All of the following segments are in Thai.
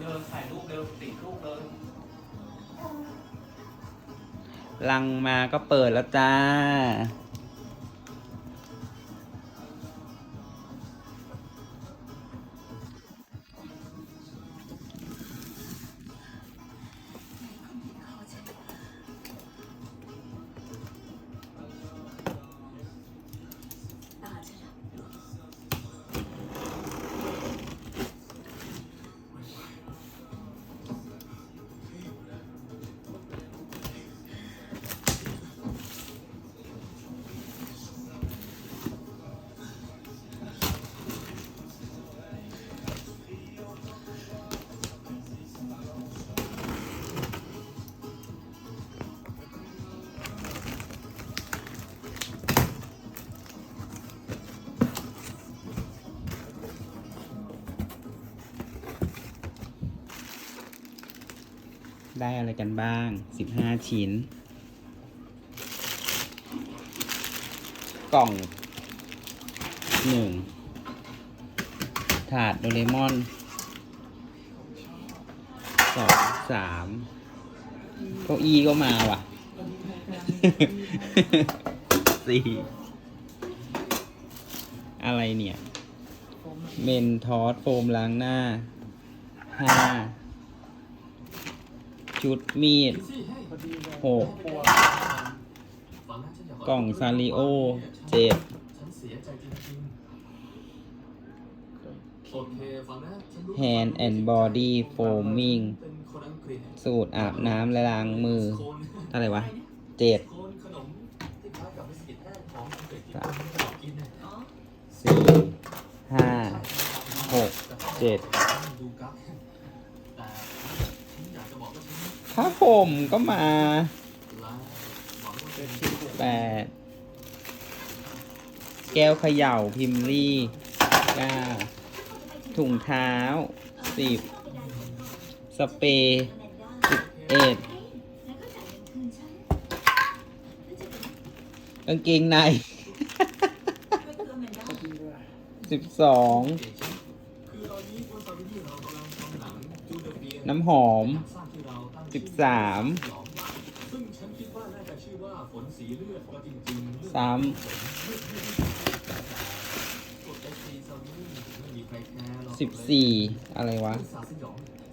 เร็วๆถ่ายรูปเร็วติดรูปเร็วลังมาก็เปิดแล้วจ้า ได้อะไรกันบ้าง 15 ชิ้น กล่อง 1 ถาดโดเรมอนสองสามเก้าอี้ก็มาว่ะสี่อะไรเนี่ย เมนทอสโฟมล้างหน้าห้า ชุดมีดหกกล่องซาริโอเจ็ดฉันเสียใจจริงๆโอเคฟังนะฉันรู้ Hand and Body Foaming เป็นคนอังกฤษสูตรอาบน้ำและล้างมือโคนอะไรวะเจ็ดโคนขนมที่คล้ายกับบิสกิตแห้งของอังกฤษที่คนชอบกินน่ะสี่ห้าหกเจ็ด ผ้าห่มก็มาแปดแก้วเขย่าพิมรี่เก้าถุงเท้าสิบสเปรย์สิบเอ็ดกางเกงในสิบสองน้ำหอม สิบสามสามสิบสี่อะไรวะ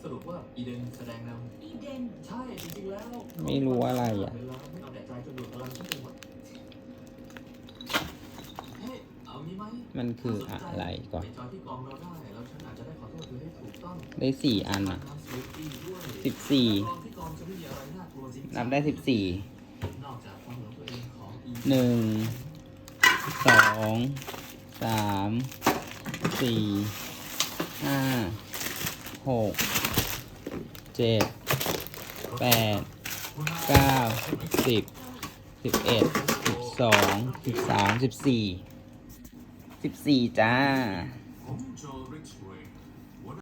สรุปว่าอีเดนแสดงนำอีเดนใช่จริงๆแล้ว ไม่รู้อะไรอะเวลาไม่เอาแต่ใจจนดูดพลังฉันไปหมดเฮ้ยเอานี้ไหมมันคืออะไรก่อน ได้สี่อันอะสิบสี่ นับได้สิบสี่หนึ่งสองสามสี่ห้าหกเจ็ดแปดเก้าสิบสิบเอ็ดสิบสองสิบสามสิบสี่สิบสี่จ้า